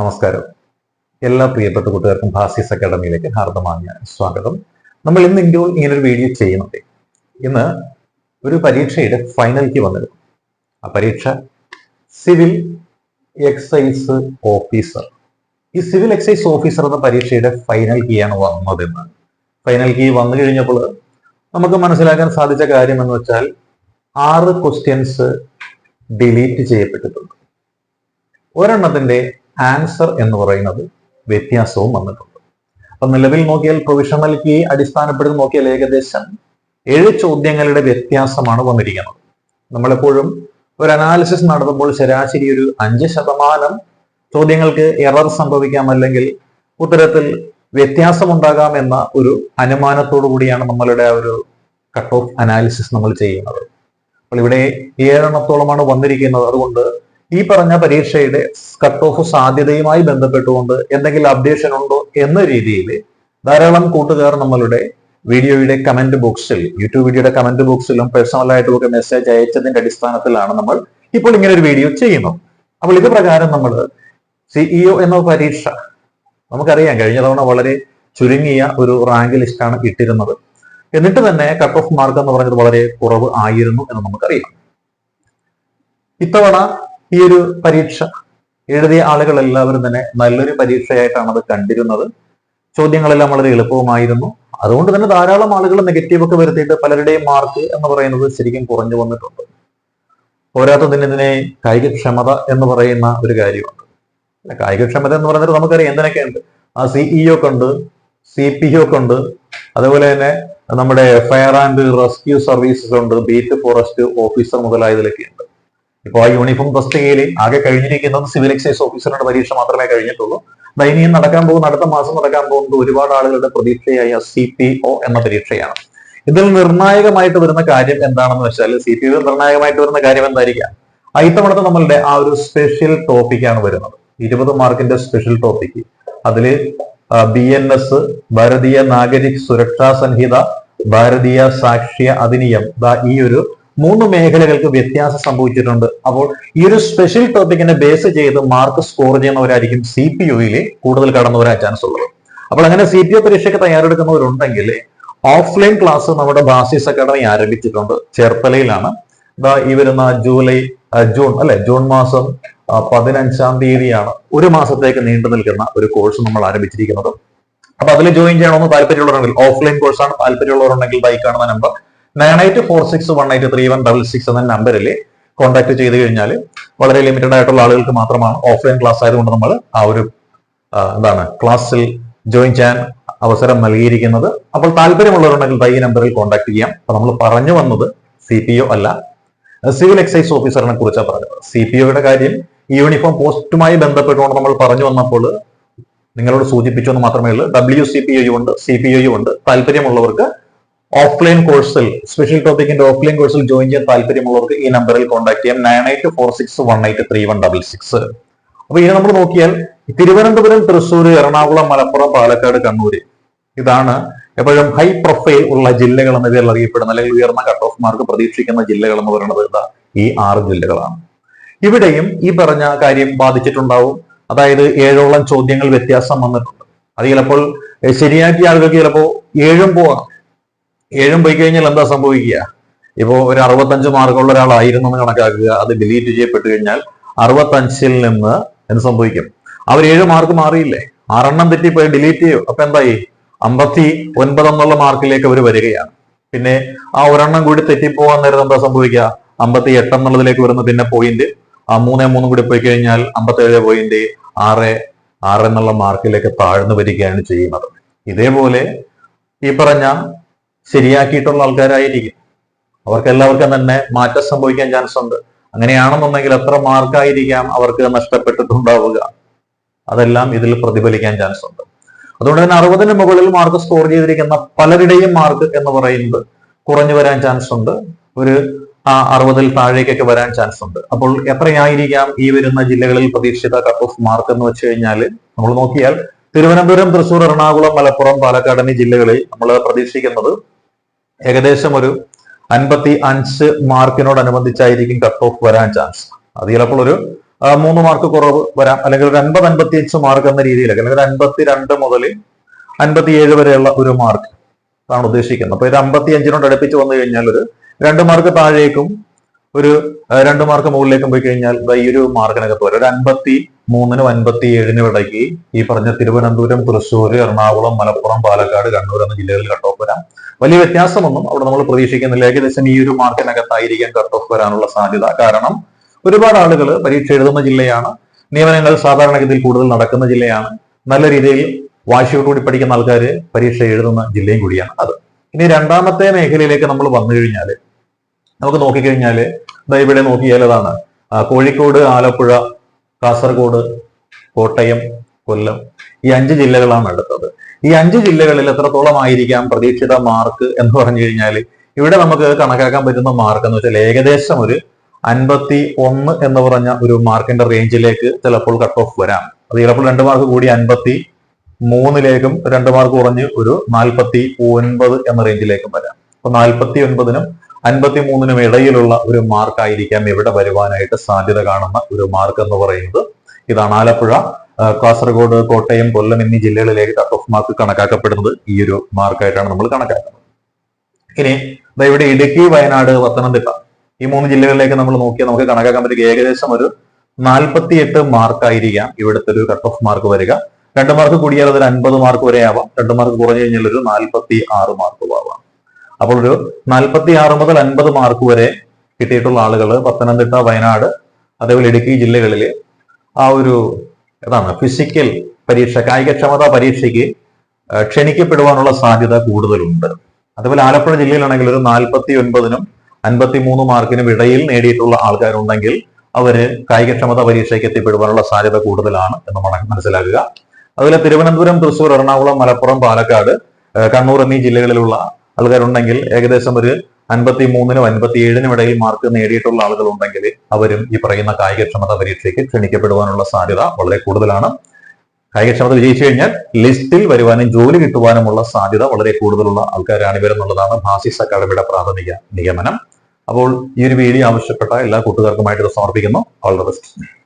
നമസ്കാരം. എല്ലാ പ്രിയപ്പെട്ട കൂട്ടുകാർക്കും ഭാസ്യസ് അക്കാഡമിയിലേക്ക് ഹാർദമായ സ്വാഗതം. നമ്മൾ ഇന്ന് ഇന്ത്യ ഇങ്ങനെ ഒരു വീഡിയോ ചെയ്യുന്നുണ്ട്. ഇന്ന് ഒരു പരീക്ഷയുടെ ഫൈനലിക്ക് വന്നിരുന്നു ആ പരീക്ഷ സിവിൽ എക്സൈസ് ഓഫീസർ ഈ സിവിൽ എക്സൈസ് ഓഫീസർ എന്ന പരീക്ഷയുടെ ഫൈനൽ കീയാണ് വന്നതെന്ന്. ഫൈനൽ കീ വന്നു കഴിഞ്ഞപ്പോൾ നമുക്ക് മനസ്സിലാക്കാൻ സാധിച്ച കാര്യം എന്ന് വെച്ചാൽ ആറ് ക്വസ്റ്റ്യൻസ് ഡിലീറ്റ് ചെയ്യപ്പെട്ടിട്ടുണ്ട്. ഒരെണ്ണത്തിന്റെ ആൻസർ എന്ന് പറയുന്നത് വ്യത്യാസവും വന്നിട്ടുണ്ട്. അപ്പൊ നിലവിൽ നോക്കിയാൽ പ്രൊവിഷണൽ കീ അടിസ്ഥാനപ്പെടുത്തി നോക്കിയാൽ ഏകദേശം ഏഴ് ചോദ്യങ്ങളുടെ വ്യത്യാസമാണ് വന്നിരിക്കുന്നത്. നമ്മളെപ്പോഴും ഒരു അനാലിസിസ് നടത്തുമ്പോൾ ശരാശരി ഒരു അഞ്ച് ശതമാനം ചോദ്യങ്ങൾക്ക് എറർ സംഭവിക്കാം അല്ലെങ്കിൽ ഉത്തരത്തിൽ വ്യത്യാസമുണ്ടാകാം എന്ന ഒരു അനുമാനത്തോടു കൂടിയാണ് നമ്മളുടെ ഒരു കട്ട് ഓഫ് അനാലിസിസ് നമ്മൾ ചെയ്യുന്നത്. അപ്പോൾ ഇവിടെ ഏഴെണ്ണത്തോളമാണ് വന്നിരിക്കുന്നത്. അതുകൊണ്ട് ഈ പറഞ്ഞ പരീക്ഷയുടെ കട്ട് ഓഫ് സാധ്യതയുമായി ബന്ധപ്പെട്ടുകൊണ്ട് എന്തെങ്കിലും അപ്ഡേഷൻ ഉണ്ടോ എന്ന രീതിയിൽ ധാരാളം കൂട്ടുകാർ നമ്മളുടെ വീഡിയോയുടെ കമന്റ് ബോക്സിൽ യൂട്യൂബ് വീഡിയോയുടെ കമന്റ് ബോക്സിലും പേഴ്സണലായിട്ടും ഒക്കെ മെസ്സേജ് അയച്ചതിന്റെ അടിസ്ഥാനത്തിലാണ് നമ്മൾ ഇപ്പോൾ ഇങ്ങനെ ഒരു വീഡിയോ ചെയ്യുന്നത്. അപ്പോൾ ഇത് പ്രകാരം നമ്മൾ സിഇഒ എന്ന പരീക്ഷ നമുക്കറിയാം കഴിഞ്ഞ തവണ വളരെ ചുരുങ്ങിയ ഒരു റാങ്ക് ലിസ്റ്റാണ് ഇട്ടിരുന്നത് എന്നിട്ട് തന്നെ കട്ട് ഓഫ് മാർക്ക് എന്ന് പറഞ്ഞത് വളരെ കുറവ് ആയിരുന്നു എന്ന് നമുക്കറിയാം. ഇത്തവണ ഈ ഒരു പരീക്ഷ എഴുതിയ ആളുകൾ എല്ലാവരും തന്നെ നല്ലൊരു പരീക്ഷയായിട്ടാണ് അത് കണ്ടിരുന്നത്. ചോദ്യങ്ങളെല്ലാം വളരെ എളുപ്പവുമായിരുന്നു. അതുകൊണ്ട് തന്നെ ധാരാളം ആളുകൾ നെഗറ്റീവ് ഒക്കെ വരുത്തിയിട്ട് പലരുടെയും മാർക്ക് എന്ന് പറയുന്നത് ശരിക്കും കുറഞ്ഞു വന്നിട്ടുണ്ട്. പോരാത്തതിന് ഇതിനെ കായികക്ഷമത എന്ന് പറയുന്ന ഒരു കാര്യമുണ്ട്. കായികക്ഷമത എന്ന് പറയുന്നത് നമുക്കറിയാം എന്തിനൊക്കെയുണ്ട് ആ സിഇഒ ഒക്കെ ഉണ്ട് സി പി ഒ ഉണ്ട് അതുപോലെ തന്നെ നമ്മുടെ ഫയർ ആൻഡ് റെസ്ക്യൂ സർവീസസ് ഉണ്ട് ബീറ്റ് ഫോറസ്റ്റ് ഓഫീസർ മുതലായതിലൊക്കെ ഉണ്ട്. ഇപ്പോൾ ആ യൂണിഫോം തസ്തികയിൽ ആകെ കഴിഞ്ഞിരിക്കുന്നത് സിവിൽ എക്സൈസ് ഓഫീസറുടെ പരീക്ഷ മാത്രമേ കഴിഞ്ഞിട്ടുള്ളൂ. ഇനിയും നടക്കാൻ പോകുന്ന അടുത്ത മാസം നടക്കാൻ പോകുന്നത് ഒരുപാട് ആളുകളുടെ പ്രതീക്ഷയായ സി പി ഒ എന്ന പരീക്ഷയാണ്. ഇതിൽ നിർണായകമായിട്ട് വരുന്ന കാര്യം എന്താണെന്ന് വെച്ചാൽ സി പി ഒ നിർണായകമായിട്ട് വരുന്ന കാര്യം എന്തായിരിക്കാം? ഇത്തവണത്തെ നമ്മളുടെ ആ ഒരു സ്പെഷ്യൽ ടോപ്പിക്കാണ് വരുന്നത്. ഇരുപത് മാർക്കിന്റെ സ്പെഷ്യൽ ടോപ്പിക്ക് അതിൽ B N S Bharatiya Nagarik Suraksha സംഹിത ഭാരതീയ സാക്ഷ്യ അധിനിയം ഈ ഒരു മൂന്ന് മേഖലകൾക്ക് വ്യത്യാസം സംഭവിച്ചിട്ടുണ്ട്. അപ്പോൾ ഈ ഒരു സ്പെഷ്യൽ ടോപ്പിക്കിനെ ബേസ് ചെയ്ത് മാർക്ക് സ്കോർ ചെയ്യുന്നവരായിരിക്കും സി പി യുയിൽ കൂടുതൽ കടന്നു വരാൻ ചാൻസ് ഉള്ളത്. അപ്പോൾ അങ്ങനെ സി പി ഒ പരീക്ഷയ്ക്ക് തയ്യാറെടുക്കുന്നവരുണ്ടെങ്കിൽ ഓഫ്ലൈൻ ക്ലാസ് നമ്മുടെ ബാസിസ് അക്കാദമി ആരംഭിച്ചിട്ടുണ്ട്. ചേർത്തലയിലാണ് ഈ വരുന്ന ജൂലൈ ജൂൺ അല്ലെ? ജൂൺ മാസം പതിനഞ്ചാം തീയതിയാണ് ഒരു മാസത്തേക്ക് നീണ്ടു നിൽക്കുന്ന ഒരു കോഴ്സ് നമ്മൾ ആരംഭിച്ചിരിക്കുന്നത്. അപ്പൊ അതിൽ ജോയിൻ ചെയ്യണമെന്ന് താല്പര്യമുള്ളവരുണ്ടെങ്കിൽ ഓഫ്ലൈൻ കോഴ്സാണ് താല്പര്യമുള്ളവരുണ്ടെങ്കിൽ ബൈക്കാണ് number nine eight four six one eight three one double six എന്ന നമ്പറിൽ കോൺടാക്ട് ചെയ്ത് കഴിഞ്ഞാൽ വളരെ ലിമിറ്റഡ് ആയിട്ടുള്ള ആളുകൾക്ക് മാത്രമാണ് ഓഫ്ലൈൻ ക്ലാസ് ആയതുകൊണ്ട് നമ്മൾ ആ ഒരു എന്താണ് ക്ലാസ്സിൽ ജോയിൻ ചെയ്യാൻ അവസരം നൽകിയിരിക്കുന്നത്. അപ്പോൾ താല്പര്യമുള്ളവരുണ്ടെങ്കിൽ ഈ നമ്പറിൽ കോൺടാക്ട് ചെയ്യാം. അപ്പൊ നമ്മൾ പറഞ്ഞു വന്നത് സി പി ഒ അല്ല. സിവിൽ എക്സൈസ് ഓഫീസറിനെ കുറിച്ചാണ് പറഞ്ഞത്. സി പി ഒയുടെ കാര്യം യൂണിഫോം പോസ്റ്റുമായി ബന്ധപ്പെട്ടുകൊണ്ട് നമ്മൾ പറഞ്ഞു വന്നപ്പോൾ നിങ്ങളോട് സൂചിപ്പിച്ചു എന്ന് മാത്രമേ ഉള്ളൂ. ഡബ്ല്യു സി പി യു ഉണ്ട് സി പി യു ഉണ്ട്. താല്പര്യമുള്ളവർക്ക് ഓഫ്ലൈൻ കോഴ്സിൽ സ്പെഷ്യൽ ടോപ്പിക്കിന്റെ ഓഫ്ലൈൻ കോഴ്സിൽ ജോയിൻ ചെയ്യാൻ താല്പര്യമുള്ളവർക്ക് ഈ നമ്പറിൽ കോൺടാക്ട് ചെയ്യാം. Nine eight four six one eight three one double six. അപ്പൊ ഇനി നമ്മൾ നോക്കിയാൽ തിരുവനന്തപുരം തൃശ്ശൂർ എറണാകുളം മലപ്പുറം പാലക്കാട് കണ്ണൂർ ഇതാണ് എപ്പോഴും ഹൈ പ്രൊഫൈൽ ഉള്ള ജില്ലകൾ എന്ന പേരിൽ അറിയപ്പെടുന്ന അല്ലെങ്കിൽ ഉയർന്ന കട്ട് ഓഫ് മാർക്ക് പ്രതീക്ഷിക്കുന്ന ജില്ലകൾ എന്ന് പറയുന്നത് ഈ ആറ് ജില്ലകളാണ്. ഇവിടെയും ഈ പറഞ്ഞ കാര്യം ബാധിച്ചിട്ടുണ്ടാവും. അതായത് ഏഴോളം ചോദ്യങ്ങൾ വ്യത്യാസം വന്നിട്ടുണ്ട്. അത് ചിലപ്പോൾ ശരിയാക്കിയ ആളുകൾക്ക് ചിലപ്പോൾ ഏഴും പോവാം. ഏഴും പോയി കഴിഞ്ഞാൽ എന്താ സംഭവിക്കുക? ഇപ്പോ ഒരു അറുപത്തഞ്ച് മാർക്കുള്ള ഒരാളായിരുന്നു എന്ന് കണക്കാക്കുക. അത് ഡിലീറ്റ് ചെയ്യപ്പെട്ടു കഴിഞ്ഞാൽ അറുപത്തഞ്ചിൽ നിന്ന് എന്ത് സംഭവിക്കും? അവർ ഏഴ് മാർക്ക് മാറിയില്ലേ? ആറെണ്ണം തെറ്റിപ്പോയി ഡിലീറ്റ് ചെയ്യും. അപ്പൊ എന്തായി? അമ്പത്തി ഒൻപത് എന്നുള്ള മാർക്കിലേക്ക് അവർ വരികയാണ്. പിന്നെ ആ ഒരെണ്ണം കൂടി തെറ്റിപ്പോവാൻ നേരം എന്താ സംഭവിക്കുക? അമ്പത്തി എട്ട് എന്നുള്ളതിലേക്ക് വരുന്ന പിന്നെ പോയിന്റ് ആ മൂന്നേ മൂന്നും കൂടി പോയി കഴിഞ്ഞാൽ അമ്പത്തേഴ് പോയിന്റ് ആറ് ആറ് എന്നുള്ള മാർക്കിലേക്ക് താഴ്ന്നു വരികയാണ് ചെയ്യുന്നത്. ഇതേപോലെ ഈ പറഞ്ഞ ശരിയാക്കിയിട്ടുള്ള ആൾക്കാരായിരിക്കും. അവർക്ക് എല്ലാവർക്കും തന്നെ മാറ്റം സംഭവിക്കാൻ ചാൻസ് ഉണ്ട്. അങ്ങനെയാണെന്നുണ്ടെങ്കിൽ എത്ര മാർക്കായിരിക്കാം അവർക്ക് നഷ്ടപ്പെട്ടിട്ടുണ്ടാവുക? അതെല്ലാം ഇതിൽ പ്രതിഫലിക്കാൻ ചാൻസ് ഉണ്ട്. അതുകൊണ്ട് തന്നെ അറുപതിന് മുകളിൽ മാർക്ക് സ്കോർ ചെയ്തിരിക്കുന്ന പലരുടെയും മാർക്ക് എന്ന് പറയുന്നത് കുറഞ്ഞു വരാൻ ചാൻസ് ഉണ്ട്. ഒരു ആ അറുപതിൽ താഴേക്കൊക്കെ വരാൻ ചാൻസ് ഉണ്ട്. അപ്പോൾ എത്രയായിരിക്കാം ഈ വരുന്ന ജില്ലകളിൽ പ്രതീക്ഷിത കട്ട് ഓഫ് മാർക്ക് എന്ന് വെച്ച് കഴിഞ്ഞാൽ നമ്മൾ നോക്കിയാൽ തിരുവനന്തപുരം തൃശൂർ എറണാകുളം മലപ്പുറം പാലക്കാട് എന്നീ ജില്ലകളിൽ നമ്മൾ പ്രതീക്ഷിക്കുന്നത് ഏകദേശം ഒരു അൻപത്തി അഞ്ച് മാർക്കിനോടനുബന്ധിച്ചായിരിക്കും കട്ട് ഓഫ് വരാൻ ചാൻസ് അത് ചിലപ്പോൾ ഒരു മൂന്ന് മാർക്ക് കുറവ് വരാം. അല്ലെങ്കിൽ ഒരു അൻപത് അൻപത്തി അഞ്ച് മാർക്ക് എന്ന രീതിയിലൊക്കെ അല്ലെങ്കിൽ ഒരു അൻപത്തി രണ്ട് മുതൽ അൻപത്തി ഏഴ് വരെയുള്ള ഒരു മാർക്ക് ആണ് ഉദ്ദേശിക്കുന്നത്. അപ്പൊ ഇത് അമ്പത്തി അഞ്ചിനോട് അടുപ്പിച്ച് വന്നു കഴിഞ്ഞാൽ ഒരു രണ്ട് മാർക്ക് താഴേക്കും ഒരു രണ്ട് മാർക്ക് മുകളിലേക്കും പോയി കഴിഞ്ഞാൽ ഈ ഒരു മാർക്കിനകത്ത് വരും ഒരു അൻപത്തി മൂന്നിനും അൻപത്തി ഏഴിനും ഇടയ്ക്ക് ഈ പറഞ്ഞ തിരുവനന്തപുരം തൃശ്ശൂർ എറണാകുളം മലപ്പുറം പാലക്കാട് കണ്ണൂർ എന്ന ജില്ലകളിൽ കട്ട് ഓഫ് വരാം. വലിയ വ്യത്യാസമൊന്നും അവിടെ നമ്മൾ പ്രതീക്ഷിക്കുന്നില്ല. ഏകദേശം ഈ ഒരു മാർക്കിനകത്തായിരിക്കാം കട്ട് ഓഫ് വരാനുള്ള സാധ്യത. കാരണം ഒരുപാട് ആളുകൾ പരീക്ഷ എഴുതുന്ന ജില്ലയാണ്. നിയമനങ്ങൾ സാധാരണഗതിയിൽ കൂടുതൽ നടക്കുന്ന ജില്ലയാണ്. നല്ല രീതിയിൽ വാശിയോടുകൂടി പഠിക്കുന്ന ആൾക്കാർ പരീക്ഷ എഴുതുന്ന ജില്ലയും കൂടിയാണ് അത്. ഇനി രണ്ടാമത്തെ മേഖലയിലേക്ക് നമ്മൾ വന്നു കഴിഞ്ഞാൽ നമുക്ക് നോക്കിക്കഴിഞ്ഞാൽ ഇവിടെ നോക്കിയാൽ അതാണ്. കോഴിക്കോട് ആലപ്പുഴ കാസർഗോഡ് കോട്ടയം കൊല്ലം ഈ അഞ്ച് ജില്ലകളാണ് എടുത്തത് ഈ അഞ്ച് ജില്ലകളിൽ എത്രത്തോളം ആയിരിക്കാം പ്രതീക്ഷിത മാർക്ക് എന്ന് പറഞ്ഞു കഴിഞ്ഞാൽ ഇവിടെ നമുക്ക് കണക്കാക്കാൻ പറ്റുന്ന മാർക്ക് എന്ന് വെച്ചാൽ ഏകദേശം ഒരു അൻപത്തി ഒന്ന് എന്ന് പറഞ്ഞ ഒരു മാർക്കിന്റെ റേഞ്ചിലേക്ക് ചിലപ്പോൾ കട്ട് ഓഫ് വരാം. അത് ചിലപ്പോൾ രണ്ട് മാർക്ക് കൂടി അൻപത്തി മൂന്നിലേക്കും രണ്ട് മാർക്ക് കുറഞ്ഞ് ഒരു നാൽപ്പത്തി ഒൻപത് എന്ന റേഞ്ചിലേക്കും വരാം. അപ്പൊ നാൽപ്പത്തി ഒൻപതിനും അൻപത്തി മൂന്നിനും ഇടയിലുള്ള ഒരു മാർക്കായിരിക്കാം ഇവിടെ വരുവാനായിട്ട് സാധ്യത കാണുന്ന ഒരു മാർക്ക് എന്ന് പറയുന്നത്. ഇതാണ് ആലപ്പുഴ കാസർഗോഡ് കോട്ടയം കൊല്ലം എന്നീ ജില്ലകളിലേക്ക് കട്ട് ഓഫ് മാർക്ക് കണക്കാക്കപ്പെടുന്നത് ഈ ഒരു മാർക്കായിട്ടാണ് നമ്മൾ കണക്കാക്കുന്നത്. ഇനി ഇവിടെ ഇടുക്കി വയനാട് പത്തനംതിട്ട ഈ മൂന്ന് ജില്ലകളിലേക്ക് നമ്മൾ നോക്കിയാൽ നമുക്ക് കണക്കാക്കാൻ പറ്റുക ഏകദേശം ഒരു നാൽപ്പത്തിയെട്ട് മാർക്കായിരിക്കാം ഇവിടുത്തെ ഒരു കട്ട് ഓഫ് മാർക്ക് വരിക. രണ്ട് മാർക്ക് കൂടിയാൽ അതൊരു അൻപത് മാർക്ക് വരെ ആവാം രണ്ട് മാർക്ക് കുറഞ്ഞു കഴിഞ്ഞാൽ ഒരു നാൽപ്പത്തി ആറ് മാർക്ക് ആവാം. അപ്പോൾ ഒരു നാൽപ്പത്തി ആറ് മുതൽ അൻപത് മാർക്ക് വരെ കിട്ടിയിട്ടുള്ള ആളുകൾ പത്തനംതിട്ട വയനാട് അതേപോലെ ഇടുക്കി ജില്ലകളിൽ ആ ഒരു ഏതാണ് ഫിസിക്കൽ പരീക്ഷ കായികക്ഷമതാ പരീക്ഷയ്ക്ക് ക്ഷണിക്കപ്പെടുവാനുള്ള സാധ്യത കൂടുതലുണ്ട്. അതുപോലെ ആലപ്പുഴ ജില്ലയിലാണെങ്കിൽ ഒരു നാൽപ്പത്തി ഒൻപതിനും അൻപത്തി മൂന്ന് മാർക്കിനും ഇടയിൽ നേടിയിട്ടുള്ള ആൾക്കാരുണ്ടെങ്കിൽ അവർ കായികക്ഷമതാ പരീക്ഷയ്ക്ക് എത്തിപ്പെടുവാനുള്ള സാധ്യത കൂടുതലാണ് എന്ന് മന- മനസ്സിലാക്കുക. അതുപോലെ തിരുവനന്തപുരം തൃശൂർ എറണാകുളം മലപ്പുറം പാലക്കാട് കണ്ണൂർ എന്നീ ജില്ലകളിലുള്ള ആൾക്കാരുണ്ടെങ്കിൽ ഏകദേശം ഒരു അൻപത്തി മൂന്നിനും അൻപത്തി ഏഴിനും ഇടയിൽ മാർക്ക് നേടിയിട്ടുള്ള ആളുകളുണ്ടെങ്കിൽ അവരും ഈ പറയുന്ന കായികക്ഷമത പരീക്ഷയ്ക്ക് ക്ഷണിക്കപ്പെടുവാനുള്ള സാധ്യത വളരെ കൂടുതലാണ്. കായികക്ഷമത വിജയിച്ചു കഴിഞ്ഞാൽ ലിസ്റ്റിൽ വരുവാനും ജോലി കിട്ടുവാനുമുള്ള സാധ്യത വളരെ കൂടുതലുള്ള ആൾക്കാരാണ് ഇവരെന്നുള്ളതാണ് ഭാസിസ് അക്കാദമിയുടെ പ്രാഥമിക നിയമനം അപ്പോൾ ഈ ഒരു വീഡിയോ ആവശ്യപ്പെട്ട എല്ലാ കൂട്ടുകാർക്കുമായിട്ട് ഇത് സമർപ്പിക്കുന്നു. All the best